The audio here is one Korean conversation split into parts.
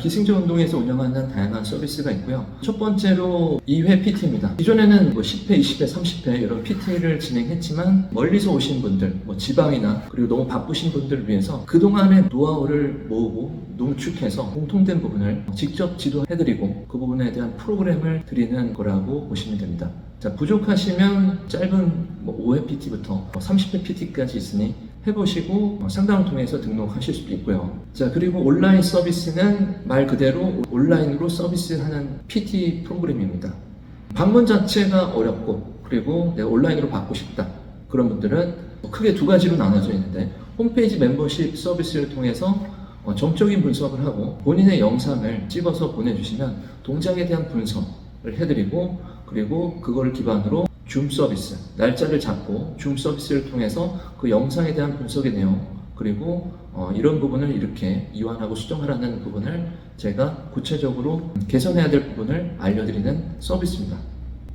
기승전 운동에서 운영하는 다양한 서비스가 있고요. 첫 번째로 2회 PT입니다. 기존에는 뭐 10회, 20회, 30회 이런 PT를 진행했지만 멀리서 오신 분들, 뭐 지방이나 그리고 너무 바쁘신 분들을 위해서 그동안의 노하우를 모으고 농축해서 공통된 부분을 직접 지도해드리고 그 부분에 대한 프로그램을 드리는 거라고 보시면 됩니다. 자, 부족하시면 짧은 뭐 5회 PT부터 30회 PT까지 있으니 해보시고 어, 상담을 통해서 등록하실 수도 있고요. 자, 그리고 온라인 서비스는 말 그대로 온라인으로 서비스하는 PT 프로그램입니다. 방문 자체가 어렵고 그리고 내가 온라인으로 받고 싶다. 그런 분들은 크게 두 가지로 나눠져 있는데 홈페이지 멤버십 서비스를 통해서 어, 정적인 분석을 하고 본인의 영상을 찍어서 보내주시면 동작에 대한 분석을 해드리고 그리고 그걸 기반으로 줌 서비스, 날짜를 잡고 줌 서비스를 통해서 그 영상에 대한 분석의 내용 그리고 어, 이런 부분을 이렇게 이완하고 수정하라는 부분을 제가 구체적으로 개선해야 될 부분을 알려드리는 서비스입니다.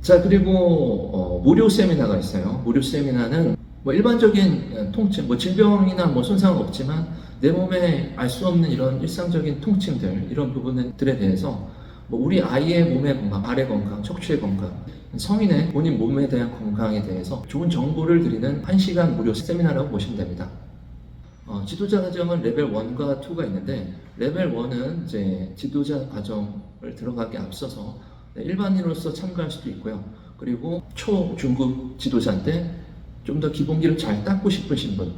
자 그리고 어, 무료 세미나가 있어요. 무료 세미나는 뭐 일반적인 통증, 뭐 질병이나 뭐 손상은 없지만 내 몸에 알 수 없는 이런 일상적인 통증들 이런 부분들에 대해서 뭐 우리 아이의 몸의 건강, 발의 건강, 척추의 건강, 성인의 본인 몸에 대한 건강에 대해서 좋은 정보를 드리는 1시간 무료 세미나라고 보시면 됩니다. 어, 지도자 과정은 레벨 1과 2가 있는데 레벨 1은 이제 지도자 과정을 들어가기 앞서서 네, 일반인으로서 참가할 수도 있고요. 그리고 초, 중급 지도자인데 좀 더 기본기를 잘 닦고 싶으신 분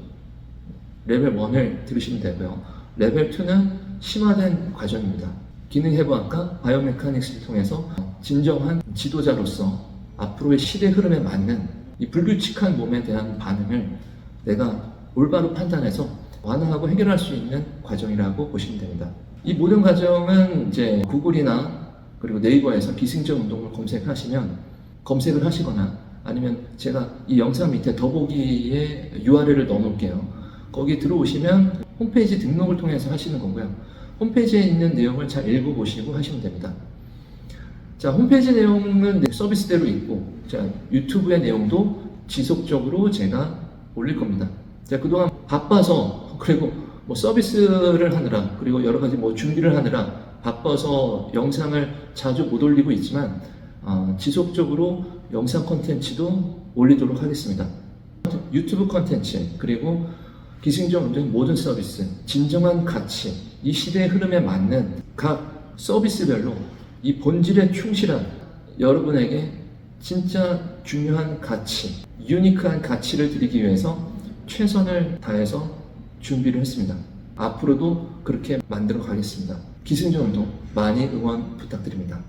레벨 1을 들으시면 되고요. 레벨 2는 심화된 과정입니다. 기능 해부학과 바이오메카닉스를 통해서 진정한 지도자로서 앞으로의 시대 흐름에 맞는 이 불규칙한 몸에 대한 반응을 내가 올바로 판단해서 완화하고 해결할 수 있는 과정이라고 보시면 됩니다. 이 모든 과정은 이제 구글이나 그리고 네이버에서 기승전 운동을 검색하시면 검색을 하시거나 아니면 제가 이 영상 밑에 더보기에 URL을 넣어놓을게요. 거기 들어오시면 홈페이지 등록을 통해서 하시는 거고요. 홈페이지에 있는 내용을 잘 읽어보시고 하시면 됩니다. 자, 홈페이지 내용은 네, 서비스대로 있고, 자, 유튜브의 내용도 지속적으로 제가 올릴 겁니다. 제가 그동안 바빠서, 그리고 뭐 서비스를 하느라, 그리고 여러 가지 뭐 준비를 하느라 바빠서 영상을 자주 못 올리고 있지만, 어, 지속적으로 영상 컨텐츠도 올리도록 하겠습니다. 유튜브 컨텐츠, 그리고 기승전 운동 모든 서비스, 진정한 가치, 이 시대의 흐름에 맞는 각 서비스별로 이 본질에 충실한 여러분에게 진짜 중요한 가치, 유니크한 가치를 드리기 위해서 최선을 다해서 준비를 했습니다. 앞으로도 그렇게 만들어 가겠습니다. 기승전 운동 많이 응원 부탁드립니다.